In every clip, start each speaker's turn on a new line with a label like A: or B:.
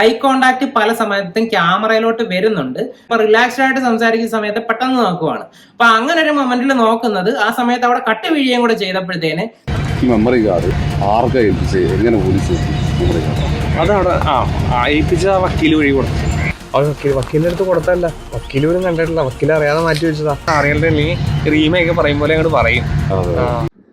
A: Eye contact പല സമയത്തും ക്യാമറയിലോട്ട് വരുന്നുണ്ട്. അപ്പൊ റിലാക്സ്ഡ് ആയിട്ട് സംസാരിക്കുന്ന സമയത്ത് പെട്ടെന്ന് നോക്കുവാണ്. അപ്പൊ അങ്ങനെ ഒരു മൊമെന്റിൽ നോക്കുന്നത് ആ സമയത്ത് അവിടെ കട്ട് വീഴുകയും കൂടെ ചെയ്തപ്പോഴത്തേന്
B: മെമ്മറി കാർഡ് ആർക്കാ ഏൽപ്പിച്ച്? എങ്ങനെ പോലീസ് മെമ്മറി കാർഡ്
C: അതവിടെ ആ ഏൽപ്പിച്ച വക്കീൽ വഴി കൊടുത്തു. അത് വക്കീൽ വക്കീലിന്റെ അടുത്ത് കൊടുത്തല്ല വക്കീൽ പോലും കണ്ടിട്ടില്ല. വക്കീൽ അറിയാതെ മാറ്റി വെച്ചതാ. അറിയണ്ടെങ്കിൽ റീമയൊക്കെ പറയും പോലെ അങ്ങോട്ട് പറയും.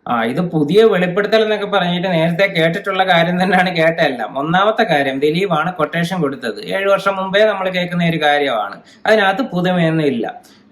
C: ആ.
A: ഇത് പുതിയ വെളിപ്പെടുത്തൽ എന്നൊക്കെ പറഞ്ഞിട്ട് നേരത്തെ കേട്ടിട്ടുള്ള കാര്യം തന്നെയാണ് കേട്ടതല്ല. ഒന്നാമത്തെ കാര്യം ദിലീപാണ് കൊട്ടേഷൻ കൊടുത്തത്. ഏഴു വർഷം മുമ്പേ നമ്മൾ കേൾക്കുന്ന ഒരു കാര്യമാണ്. അതിനകത്ത് പുതുമയൊന്നും ഇല്ല.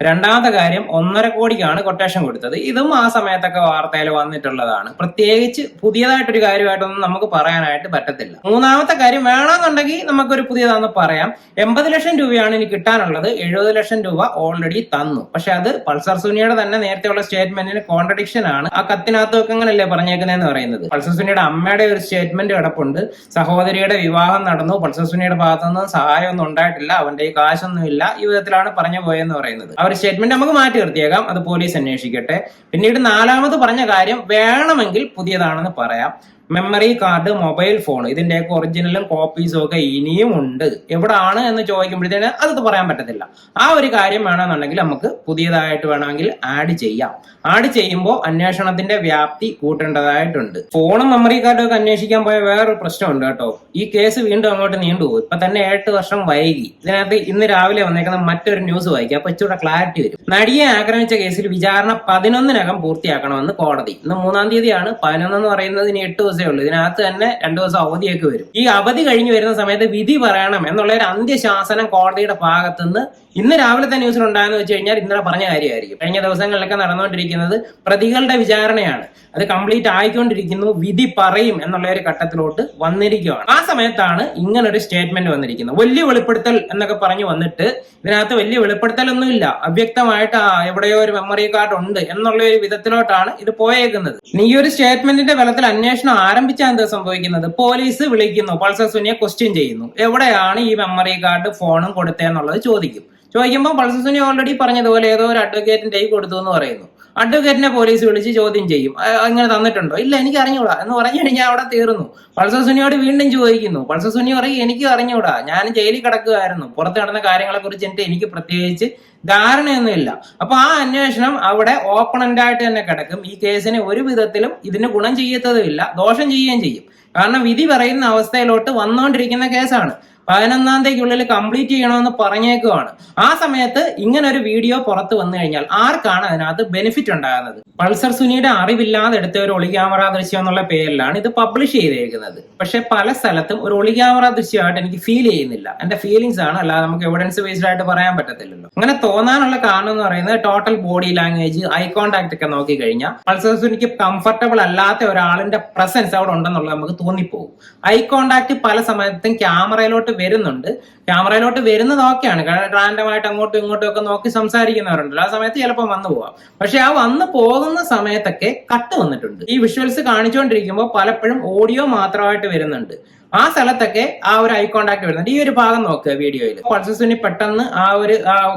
A: രണ്ടാമത്തെ കാര്യം ഒന്നര കോടിക്കാണ് കൊട്ടേഷൻ കൊടുത്തത്. ഇതും ആ സമയത്തൊക്കെ വാർത്തയിൽ വന്നിട്ടുള്ളതാണ്. പ്രത്യേകിച്ച് പുതിയതായിട്ടൊരു കാര്യമായിട്ടൊന്നും നമുക്ക് പറയാനായിട്ട് പറ്റത്തില്ല. മൂന്നാമത്തെ കാര്യം വേണമെന്നുണ്ടെങ്കിൽ നമുക്കൊരു പുതിയതാണെന്ന് പറയാം. എൺപത് ലക്ഷം രൂപയാണ് ഇനി കിട്ടാനുള്ളത്. എഴുപത് ലക്ഷം രൂപ ഓൾറെഡി തന്നു. പക്ഷെ അത് പൾസർ സുനിയുടെ തന്നെ നേരത്തെയുള്ള സ്റ്റേറ്റ്മെന്റിന് കോൺട്രഡിക്ഷൻ ആണ്. ആ കത്തിനകത്തൊക്കെ വെക്കങ്ങളല്ലേ പറഞ്ഞേക്കുന്നതെന്ന് പറയുന്നത്? പൾസർ സുനിയുടെ അമ്മയുടെ ഒരു സ്റ്റേറ്റ്മെന്റ് കിടപ്പുണ്ട്. സഹോദരിയുടെ വിവാഹം നടന്നു. പൾസർ സുനിയുടെ ഭാഗത്തുനിന്ന് സഹായമൊന്നും ഉണ്ടായിട്ടില്ല. അവന്റെ കാശൊന്നും ഇല്ല ഈ വിധത്തിലാണ് പറഞ്ഞു പോയെന്ന് പറയുന്നത്. ഒരു സ്റ്റേറ്റ്മെന്റ് നമുക്ക് മാറ്റി നിർത്തിയേക്കാം. അത് പോലീസ് അന്വേഷിക്കട്ടെ. പിന്നീട് നാലാമത് പറഞ്ഞ കാര്യം വേണമെങ്കിൽ പുതിയതാണെന്ന് പറയാം. മെമ്മറി കാർഡ് മൊബൈൽ ഫോൺ ഇതിന്റെയൊക്കെ ഒറിജിനലും കോപ്പീസും ഒക്കെ ഇനിയും ഉണ്ട്. എവിടാണ് എന്ന് ചോദിക്കുമ്പോഴത്തേന് അത് പറയാൻ പറ്റത്തില്ല. ആ ഒരു കാര്യം വേണമെന്നുണ്ടെങ്കിൽ നമുക്ക് പുതിയതായിട്ട് വേണമെങ്കിൽ ആഡ് ചെയ്യാം. ആഡ് ചെയ്യുമ്പോൾ അന്വേഷണത്തിന്റെ വ്യാപ്തി കൂട്ടേണ്ടതായിട്ടുണ്ട്. ഫോണും മെമ്മറി കാർഡും ഒക്കെ അന്വേഷിക്കാൻ പോയ വേറൊരു പ്രശ്നമുണ്ട് കേട്ടോ. ഈ കേസ് വീണ്ടും അങ്ങോട്ട് നീണ്ടുപോകും ഇപ്പൊ തന്നെ എട്ട് വർഷം വൈകി. ഇതിനകത്ത് ഇന്ന് രാവിലെ വന്നേക്കുന്ന മറ്റൊരു ന്യൂസ് വായിക്കാം. അപ്പൊ ഇച്ചിരി ക്ലാരിറ്റി വരും. നടിയെ ആക്രമിച്ച കേസിൽ വിചാരണ പതിനൊന്നിനകം പൂർത്തിയാക്കണമെന്ന് കോടതി. ഇന്ന് മൂന്നാം തീയതിയാണ്. പതിനൊന്ന് എന്ന് പറയുന്നത് ഇനി എട്ട് ദിവസമേ ഉള്ളൂ. ഇതിനകത്ത് തന്നെ രണ്ടു ദിവസം അവധിയൊക്കെ വരും. ഈ അവധി കഴിഞ്ഞു വരുന്ന സമയത്ത് വിധി പറയണം എന്നുള്ള ഒരു അന്ത്യശാസനം കോടതിയുടെ ഭാഗത്തുനിന്ന് ഇന്ന് രാവിലത്തെ ന്യൂസിൽ ഉണ്ടായെന്ന് വെച്ച് കഴിഞ്ഞാൽ ഇന്നലെ പറഞ്ഞ കാര്യമായിരിക്കും. കഴിഞ്ഞ ദിവസങ്ങളിലൊക്കെ നടന്നുകൊണ്ടിരിക്കുന്നത് പ്രതികളുടെ വിചാരണയാണ്. അത് കംപ്ലീറ്റ് ആയിക്കൊണ്ടിരിക്കുന്നു വിധി പറയും എന്നുള്ള ഒരു ഘട്ടത്തിലോട്ട് വന്നിരിക്കുകയാണ് ആ സമയത്താണ് ഇങ്ങനൊരു സ്റ്റേറ്റ്മെന്റ് വന്നിരിക്കുന്നത്. വലിയ വെളിപ്പെടുത്തൽ എന്നൊക്കെ പറഞ്ഞു വന്നിട്ട് ഇതിനകത്ത് വലിയ വെളിപ്പെടുത്തലൊന്നും ഇല്ല അവ്യക്തമായിട്ട് എവിടെയോ ഒരു മെമ്മറി കാർഡ് ഉണ്ട് എന്നുള്ള ഒരു വിധത്തിലോട്ടാണ് ഇത് പോയേക്കുന്നത്. ഈ ഒരു സ്റ്റേറ്റ്മെന്റിന്റെ ബലത്തിൽ അന്വേഷണം ആരംഭിച്ചാൽ എന്താ സംഭവിക്കുന്നത്? പോലീസ് വിളിക്കുന്നു പൾസർ സുനിയെ ക്വസ്റ്റ്യൻ ചെയ്യുന്നു. എവിടെയാണ് ഈ മെമ്മറി കാർഡ് ഫോണും കൊടുത്തതെന്നുള്ളത് ചോദിക്കും. ചോദിക്കുമ്പോൾ പൾസർ സുനി ഓൾറെഡി പറഞ്ഞതുപോലെ ഏതോ ഒരു അഡ്വക്കേറ്റിന്റെ കൈ കൊടുത്തു എന്ന് പറയുന്നു. അഡ്വക്കേറ്റിനെ പോലീസ് വിളിച്ച് ചോദ്യം ചെയ്യും. "ആ, അങ്ങനെ തന്നിട്ടുണ്ടോ? ഇല്ല എനിക്ക് അറിഞ്ഞൂടാ എന്ന് പറഞ്ഞു കഴിഞ്ഞാൽ അവിടെ തീർന്നു. പൾസസുനിയോട് വീണ്ടും ചോദിക്കുന്നു. പൾസസുനി പറയും എനിക്ക് അറിഞ്ഞൂടാ. ഞാൻ ജയിലിൽ കിടക്കുകയായിരുന്നു പുറത്ത് നടന്ന കാര്യങ്ങളെ കുറിച്ച് എന്നിട്ട് എനിക്ക് പ്രത്യേകിച്ച് ധാരണയൊന്നുമില്ല അപ്പൊ ആ അന്വേഷണം അവിടെ ഓപ്പണന്റ് ആയിട്ട് തന്നെ കിടക്കും. ഈ കേസിന് ഒരു വിധത്തിലും ഇതിന് ഗുണം ചെയ്യത്തതുമില്ല. ദോഷം ചെയ്യുകയും ചെയ്യും. കാരണം വിധി പറയുന്ന അവസ്ഥയിലോട്ട് വന്നുകൊണ്ടിരിക്കുന്ന കേസാണ്. പതിനൊന്നാം തീയതിക്കുള്ളിൽ കംപ്ലീറ്റ് ചെയ്യണമെന്ന് പറഞ്ഞേക്കുവാണ്. ആ സമയത്ത് ഇങ്ങനെ ഒരു വീഡിയോ പുറത്ത് വന്നു കഴിഞ്ഞാൽ ആർക്കാണ് അതിനകത്ത് ബെനിഫിറ്റ് ഉണ്ടാകുന്നത്? പൾസർ സുനിയുടെ അറിവില്ലാതെ എടുത്ത ഒരു ഒളി ദൃശ്യം എന്നുള്ള പേരിലാണ് ഇത് പബ്ലിഷ് ചെയ്തേക്കുന്നത്. പക്ഷെ പല സ്ഥലത്തും ഒരു ഒളി ദൃശ്യമായിട്ട് എനിക്ക് ഫീൽ ചെയ്യുന്നില്ല. എന്റെ ഫീലിംഗ്സ് ആണ്. അല്ലാതെ നമുക്ക് എവിഡൻസ് ബേസ്ഡ് ആയിട്ട് പറയാൻ പറ്റത്തില്ലല്ലോ. അങ്ങനെ തോന്നാനുള്ള കാരണം എന്ന് പറയുന്നത് total body language eye contact ഒക്കെ നോക്കി കഴിഞ്ഞാൽ പൾസർ സുനിക്ക് കംഫർട്ടബിൾ അല്ലാത്ത ഒരാളിന്റെ പ്രസൻസ് അവിടെ ഉണ്ടെന്നുള്ളത് നമുക്ക് തോന്നിപ്പോകും. ഐ കോണ്ടാക്ട് പല സമയത്തും ക്യാമറയിലോട്ട് വരുന്നുണ്ട്. ക്യാമറയിലോട്ട് വരുന്നത് ഓക്കെയാണ്. റാൻഡമായിട്ട് അങ്ങോട്ടും ഇങ്ങോട്ടും ഒക്കെ നോക്കി സംസാരിക്കുന്നവരുണ്ടല്ലോ. ആ സമയത്ത് ചിലപ്പോൾ വന്നു പോവാം. പക്ഷെ ആ വന്നു പോകുന്ന സമയത്തൊക്കെ കട്ട് വന്നിട്ടുണ്ട്. ഈ വിഷ്വൽസ് കാണിച്ചുകൊണ്ടിരിക്കുമ്പോൾ പലപ്പോഴും ഓഡിയോ മാത്രമായിട്ട് വരുന്നുണ്ട്. ആ സ്ഥലത്തൊക്കെ ആ ഒരു ഐ കോണ്ടാക്ട് വരുന്നുണ്ട്. ഈ ഒരു ഭാഗം നോക്കുക വീഡിയോയിൽ പൾസസിന് പെട്ടെന്ന് ആ ഒരു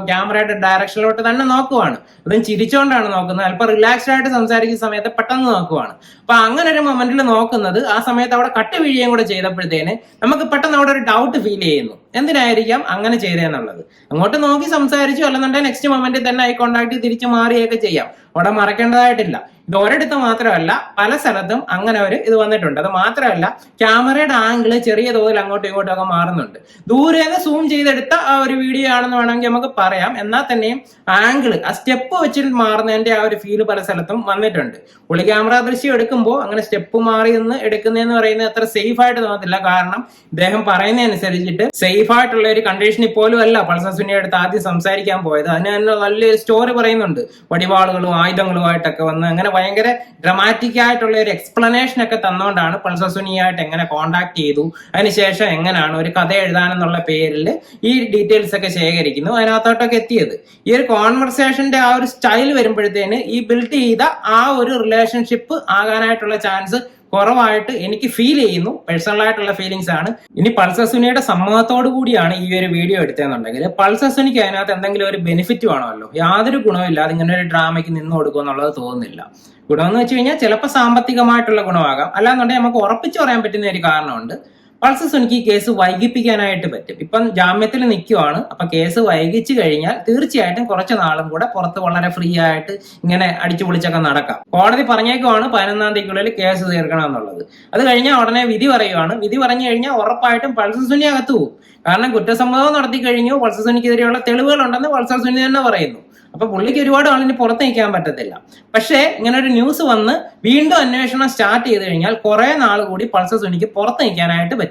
A: ക്യാമറയുടെ ഡയറക്ഷനിലോട്ട് തന്നെ നോക്കുവാണ്. അതും ചിരിച്ചുകൊണ്ടാണ് നോക്കുന്നത്. അല്പം റിലാക്സ്ഡ് ആയിട്ട് സംസാരിക്കുന്ന സമയത്ത് പെട്ടെന്ന് നോക്കുവാണ്. അപ്പൊ അങ്ങനെ ഒരു മൊമെന്റിൽ നോക്കുന്നത് ആ സമയത്ത് അവിടെ കട്ട് വീഴുകയും കൂടെ ചെയ്തപ്പോഴത്തേന് നമുക്ക് പെട്ടെന്ന് അവിടെ ഒരു ഡൗട്ട് ഫീൽ ചെയ്യുന്നു. എന്തിനായിരിക്കാം അങ്ങനെ ചെയ്തതെന്നുള്ളത് അങ്ങോട്ട് നോക്കി സംസാരിച്ചു. അല്ലെന്നുണ്ടെങ്കിൽ നെക്സ്റ്റ് മൊമെന്റിൽ തന്നെ ഐ കോണ്ടാക്ട് തിരിച്ചു മാറിയൊക്കെ ചെയ്യാം. അവിടെ മറക്കേണ്ടതായിട്ടില്ല. ഒരിടത്ത് മാത്രമല്ല പല സ്ഥലത്തും അങ്ങനെ ഒരു ഇത് വന്നിട്ടുണ്ട്. അത് മാത്രമല്ല ക്യാമറയുടെ ആംഗിൾ ചെറിയ തോതിൽ അങ്ങോട്ടും ഇങ്ങോട്ടും ഒക്കെ മാറുന്നുണ്ട്. ദൂരെ സൂം ചെയ്തെടുത്ത ആ ഒരു വീഡിയോ ആണെന്ന് വേണമെങ്കിൽ നമുക്ക് പറയാം. എന്നാൽ തന്നെയും ആംഗിൾ ആ സ്റ്റെപ്പ് വെച്ചിട്ട് മാറുന്നതിന്റെ ആ ഒരു ഫീൽ പല സ്ഥലത്തും വന്നിട്ടുണ്ട്. ഒളി ക്യാമറ ദൃശ്യം എടുക്കുമ്പോൾ അങ്ങനെ സ്റ്റെപ്പ് മാറി നിന്ന് എടുക്കുന്നതെന്ന് പറയുന്നത് അത്ര സേഫ് ആയിട്ട് തോന്നത്തില്ല. കാരണം ഇദ്ദേഹം പറയുന്നതനുസരിച്ചിട്ട് സേഫ് ആയിട്ടുള്ള ഒരു കണ്ടീഷൻ ഇപ്പോലും അല്ല പൾസർ സുനിയുടെ അടുത്ത് ആദ്യം സംസാരിക്കാൻ പോയത്. അതിന് തന്നെ നല്ലൊരു സ്റ്റോറി പറയുന്നുണ്ട്. വടിവാളുകളും ആയുധങ്ങളുമായിട്ടൊക്കെ വന്ന് അങ്ങനെ ഭയങ്കര ഡ്രമാറ്റിക് ആയിട്ടുള്ള ഒരു എക്സ്പ്ലനേഷൻ ഒക്കെ തന്നുകൊണ്ടാണ് പൾസസുനിയായിട്ട് എങ്ങനെ കോണ്ടാക്ട് ചെയ്തു. അതിനുശേഷം എങ്ങനെയാണ് ഒരു കഥ എഴുതാനെന്നുള്ള പേരിൽ ഈ ഡീറ്റെയിൽസ് ഒക്കെ ശേഖരിക്കുന്നു. അതിനകത്തോട്ടൊക്കെ എത്തിയത്. ഈ ഒരു കോൺവെർസേഷന്റെ ആ ഒരു സ്റ്റൈൽ വരുമ്പോഴത്തേന് ഈ ബിൽഡ് ചെയ്ത ആ ഒരു റിലേഷൻഷിപ്പ് ആകാനായിട്ടുള്ള ചാൻസ് കുറവായിട്ട് എനിക്ക് ഫീൽ ചെയ്യുന്നു. പേഴ്സണൽ ആയിട്ടുള്ള ഫീലിങ്സ് ആണ്. ഇനി പൾസർ സുനിയുടെ സമ്മതത്തോടു കൂടിയാണ് ഈ ഒരു വീഡിയോ എടുത്തതെന്നുണ്ടെങ്കിൽ പൾസർ സുനിക്ക് അതിനകത്ത് എന്തെങ്കിലും ഒരു ബെനിഫിറ്റ് വേണമല്ലോ. യാതൊരു ഗുണമില്ലാതെ ഇങ്ങനെ ഒരു ഡ്രാമയ്ക്ക് നിന്ന് കൊടുക്കും എന്നുള്ളത് തോന്നുന്നില്ല. ഗുണമെന്ന് വെച്ച് കഴിഞ്ഞാൽ ചിലപ്പോൾ സാമ്പത്തികമായിട്ടുള്ള ഗുണമാകാം. അല്ലാന്നുണ്ടെങ്കിൽ നമുക്ക് ഉറപ്പിച്ചു പറയാൻ പറ്റുന്ന ഒരു കാരണമുണ്ട്. പൾസർ സുനിക്ക് ഈ കേസ് വൈകിപ്പിക്കാനായിട്ട് പറ്റും. ഇപ്പം ജാമ്യത്തിൽ നിൽക്കുവാണ് അപ്പൊ കേസ് വൈകിച്ചു കഴിഞ്ഞാൽ തീർച്ചയായിട്ടും കുറച്ച് നാളും കൂടെ പുറത്ത് വളരെ ഫ്രീ ആയിട്ട് ഇങ്ങനെ അടിച്ചു പൊളിച്ചൊക്കെ നടക്കാം. കോടതി പറഞ്ഞേക്കുവാണ് പതിനൊന്നാം തീയതിക്കുള്ളിൽ കേസ് തീർക്കണം എന്നുള്ളത് അത് കഴിഞ്ഞാൽ ഉടനെ വിധി പറയുവാണ്. വിധി പറഞ്ഞു കഴിഞ്ഞാൽ ഉറപ്പായിട്ടും പൾസർ സുനി അകത്തു പോകും. കാരണം കുറ്റസമ്മതം നടത്തി കഴിഞ്ഞു. പൾസർ സുനിക്കെതിരെയുള്ള തെളിവുകൾ ഉണ്ടെന്ന് പൾസർ സുനി തന്നെ പറയുന്നു. അപ്പൊ പുള്ളിക്ക് ഒരുപാട് ആളിന് പുറത്ത് നിൽക്കാൻ പറ്റത്തില്ല. പക്ഷേ ഇങ്ങനെ ഒരു ന്യൂസ് വന്ന് വീണ്ടും അന്വേഷണം സ്റ്റാർട്ട് ചെയ്ത് കഴിഞ്ഞാൽ കുറെ നാൾ കൂടി പൾസർ സുനിക്ക് പുറത്ത് നിൽക്കാനായിട്ട് പറ്റും.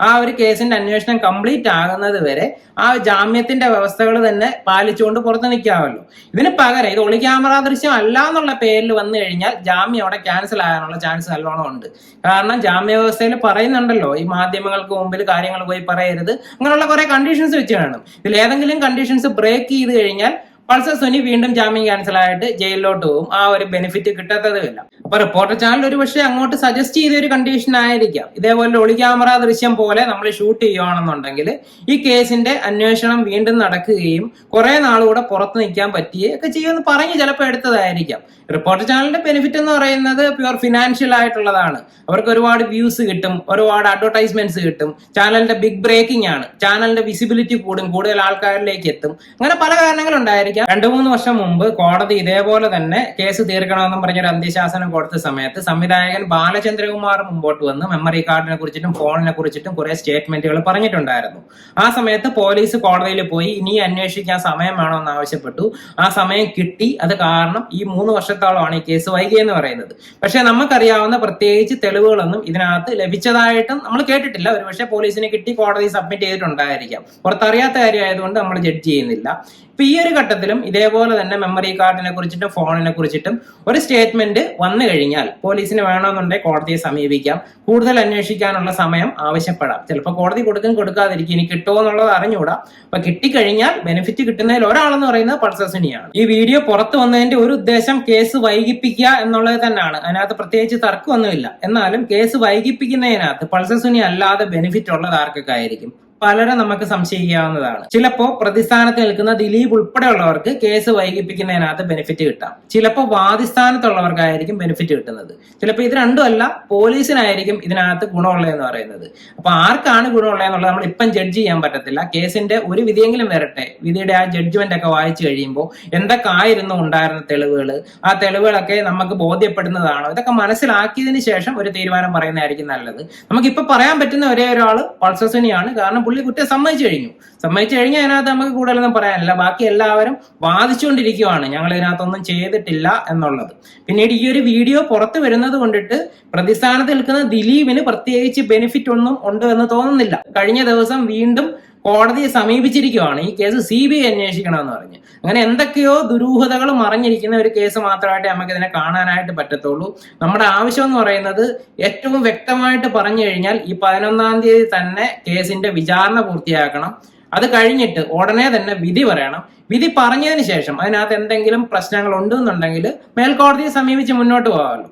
A: ആ ഒരു കേസിന്റെ അന്വേഷണം കംപ്ലീറ്റ് ആകുന്നത് വരെ ആ ജാമ്യത്തിന്റെ വ്യവസ്ഥകൾ തന്നെ പാലിച്ചുകൊണ്ട് പുറത്തു നിൽക്കാമല്ലോ. ഇതിന് പകരം ഇത് ഒളി ക്യാമറ ദൃശ്യം അല്ല എന്നുള്ള പേരിൽ വന്നു കഴിഞ്ഞാൽ ജാമ്യം അവിടെ ക്യാൻസൽ ആകാനുള്ള ചാൻസ് നല്ലോണം ഉണ്ട്. കാരണം ജാമ്യ വ്യവസ്ഥയിൽ പറയുന്നുണ്ടല്ലോ ഈ മാധ്യമങ്ങൾക്ക് മുമ്പിൽ കാര്യങ്ങൾ പോയി പറയരുത്. അങ്ങനെയുള്ള കുറെ കണ്ടീഷൻസ് വെച്ച് കാണും. ഇതിൽ ഏതെങ്കിലും കണ്ടീഷൻസ് ബ്രേക്ക് ചെയ്ത് കഴിഞ്ഞാൽ പൾസർ സുനി വീണ്ടും ജാമ്യം ക്യാൻസൽ ആയിട്ട് ജയിലിലോട്ട് പോകും. ആ ഒരു ബെനിഫിറ്റ് കിട്ടാത്തതുമില്ല. അപ്പൊ റിപ്പോർട്ടർ ചാനൽ ഒരു പക്ഷേ അങ്ങോട്ട് സജസ്റ്റ് ചെയ്ത ഒരു കണ്ടീഷൻ ആയിരിക്കാം. ഇതേപോലെ ഒളി ക്യാമറ ദൃശ്യം പോലെ നമ്മൾ ഷൂട്ട് ചെയ്യുകയാണെന്നുണ്ടെങ്കിൽ ഈ കേസിന്റെ അന്വേഷണം വീണ്ടും നടക്കുകയും കുറെ നാളുകൂടെ പുറത്ത് നിൽക്കാൻ പറ്റുകയും ഒക്കെ ചെയ്യുമെന്ന് പറഞ്ഞ് ചിലപ്പോൾ എടുത്തതായിരിക്കാം. റിപ്പോർട്ടർ ചാനലിന്റെ ബെനിഫിറ്റ് എന്ന് പറയുന്നത് പ്യുവർ ഫിനാൻഷ്യൽ ആയിട്ടുള്ളതാണ്. അവർക്ക് ഒരുപാട് വ്യൂസ് കിട്ടും ഒരുപാട് അഡ്വർടൈസ്മെന്റ്സ് കിട്ടും. ചാനലിന്റെ ബിഗ് ബ്രേക്കിംഗ് ആണ്. ചാനലിന്റെ വിസിബിലിറ്റി കൂടും കൂടുതൽ ആൾക്കാരിലേക്ക് എത്തും. അങ്ങനെ പല കാരണങ്ങളുണ്ടായിരിക്കാം രണ്ടു മൂന്ന് വർഷം മുമ്പ് കോടതി ഇതേപോലെ തന്നെ കേസ് തീർക്കണമെന്നും പറഞ്ഞൊരു അന്ത്യശാസനം കൊടുത്ത സമയത്ത് സംവിധായകൻ ബാലചന്ദ്രകുമാർ മുമ്പോട്ട് വന്ന് മെമ്മറി കാർഡിനെ കുറിച്ചിട്ടും ഫോണിനെ കുറിച്ചിട്ടും കുറെ സ്റ്റേറ്റ്മെന്റുകൾ പറഞ്ഞിട്ടുണ്ടായിരുന്നു. ആ സമയത്ത് പോലീസ് കോടതിയിൽ പോയി ഇനി അന്വേഷിക്കാൻ സമയം വേണമെന്ന് ആവശ്യപ്പെട്ടു. ആ സമയം കിട്ടി. അത് കാരണം ഈ മൂന്ന് വർഷത്തോളമാണ് ഈ കേസ് വൈകിയെന്ന് പറയുന്നത്. പക്ഷെ നമുക്കറിയാവുന്ന പ്രത്യേകിച്ച് തെളിവുകളൊന്നും ഇതിനകത്ത് ലഭിച്ചതായിട്ടും നമ്മൾ കേട്ടിട്ടില്ല. ഒരുപക്ഷെ പോലീസിനെ കിട്ടി കോടതി സബ്മിറ്റ് ചെയ്തിട്ടുണ്ടായിരിക്കാം. പുറത്തറിയാത്ത കാര്യമായതുകൊണ്ട് നമ്മൾ ജഡ്ജ് ചെയ്യുന്നില്ല. ഇപ്പൊ ഈ ഒരു ഘട്ടത്തിലും ഇതേപോലെ തന്നെ മെമ്മറി കാർഡിനെ കുറിച്ചിട്ടും ഫോണിനെ കുറിച്ചിട്ടും ഒരു സ്റ്റേറ്റ്മെന്റ് വന്നു കഴിഞ്ഞാൽ പോലീസിന് വേണമെന്നുണ്ടെങ്കിൽ കോടതിയെ സമീപിക്കാം. കൂടുതൽ അന്വേഷിക്കാനുള്ള സമയം ആവശ്യപ്പെടാം. ചിലപ്പോൾ കോടതി കൊടുക്കും കൊടുക്കാതിരിക്കും. ഇനി കിട്ടുമോ എന്നുള്ളത് അറിഞ്ഞുകൂടാ. അപ്പൊ കിട്ടിക്കഴിഞ്ഞാൽ ബെനിഫിറ്റ് കിട്ടുന്നതിൽ ഒരാളെന്ന് പറയുന്നത് പൾസസിനിയാണ് ഈ വീഡിയോ പുറത്തു വന്നതിന്റെ ഒരു ഉദ്ദേശം കേസ് വൈകിപ്പിക്കുക എന്നുള്ളത് തന്നെയാണ്. അതിനകത്ത് പ്രത്യേകിച്ച് തർക്കമൊന്നുമില്ല. എന്നാലും കേസ് വൈകിപ്പിക്കുന്നതിനകത്ത് പൾസസുനി അല്ലാതെ ബെനിഫിറ്റ് ഉള്ളത് ആർക്കൊക്കെ ആയിരിക്കും? പലരും നമുക്ക് സംശയിക്കാവുന്നതാണ്. ചിലപ്പോൾ പ്രതിസ്ഥാനത്ത് നിൽക്കുന്ന ദിലീപ് ഉൾപ്പെടെയുള്ളവർക്ക് കേസ് വൈകിപ്പിക്കുന്നതിനകത്ത് ബെനിഫിറ്റ് കിട്ടാം. ചിലപ്പോൾ വാദിസ്ഥാനത്തുള്ളവർക്കായിരിക്കും ബെനിഫിറ്റ് കിട്ടുന്നത്. ചിലപ്പോൾ ഇത് രണ്ടുമല്ല പോലീസിനായിരിക്കും ഇതിനകത്ത് ഗുണമുള്ളതെന്ന് പറയുന്നത്. അപ്പൊ ആർക്കാണ് ഗുണമുള്ളതെന്നുള്ളത് നമ്മൾ ഇപ്പം ജഡ്ജ് ചെയ്യാൻ പറ്റത്തില്ല. കേസിന്റെ ഒരു വിധിയെങ്കിലും വരട്ടെ. വിധിയുടെ ആ ജഡ്ജ്മെന്റ് ഒക്കെ വായിച്ചു കഴിയുമ്പോൾ എന്തൊക്കെ ആയിരുന്നു ഉണ്ടായിരുന്ന തെളിവുകൾ ആ തെളിവുകളൊക്കെ നമുക്ക് ബോധ്യപ്പെടുന്നതാണോ? ഇതൊക്കെ മനസ്സിലാക്കിയതിന് ശേഷം ഒരു തീരുമാനം പറയുന്നതായിരിക്കും നല്ലത്. നമുക്കിപ്പോ പറയാൻ പറ്റുന്ന ഒരേ ഒരാൾ പൾസസിനിയാണ്. കാരണം പുള്ളി കുറ്റം സമ്മതിച്ചു കഴിഞ്ഞു. സമ്മതിച്ചു കഴിഞ്ഞാൽ അതിനകത്ത് നമുക്ക് കൂടുതലൊന്നും പറയാനില്ല. ബാക്കി എല്ലാവരും വാദിച്ചുകൊണ്ടിരിക്കുവാണ്. ഞങ്ങൾ ഇതിനകത്തൊന്നും ചെയ്തിട്ടില്ല എന്നുള്ളത്. പിന്നീട് ഈ ഒരു വീഡിയോ പുറത്തു വരുന്നത് കൊണ്ടിട്ട് പ്രതിസ്ഥാനത്ത് നിൽക്കുന്ന ദിലീപിന് പ്രത്യേകിച്ച് ബെനിഫിറ്റ് ഒന്നും ഉണ്ട് എന്ന് തോന്നുന്നില്ല. കഴിഞ്ഞ ദിവസം വീണ്ടും കോടതിയെ സമീപിച്ചിരിക്കുകയാണ് ഈ കേസ് സി ബി ഐ അന്വേഷിക്കണമെന്ന് പറഞ്ഞ്. അങ്ങനെ എന്തൊക്കെയോ ദുരൂഹതകൾ മറിഞ്ഞിരിക്കുന്ന ഒരു കേസ് മാത്രമായിട്ട് നമുക്ക് ഇതിനെ കാണാനായിട്ട് പറ്റത്തുള്ളൂ. നമ്മുടെ ആവശ്യം എന്ന് പറയുന്നത് ഏറ്റവും വ്യക്തമായിട്ട് പറഞ്ഞു കഴിഞ്ഞാൽ ഈ പതിനൊന്നാം തീയതി തന്നെ കേസിന്റെ വിചാരണ പൂർത്തിയാക്കണം. അത് കഴിഞ്ഞിട്ട് ഉടനെ തന്നെ വിധി പറയണം. വിധി പറഞ്ഞതിന് ശേഷം അതിനകത്ത് എന്തെങ്കിലും പ്രശ്നങ്ങൾ ഉണ്ടെന്നുണ്ടെങ്കിൽ മേൽക്കോടതിയെ സമീപിച്ച് മുന്നോട്ട് പോകാമല്ലോ.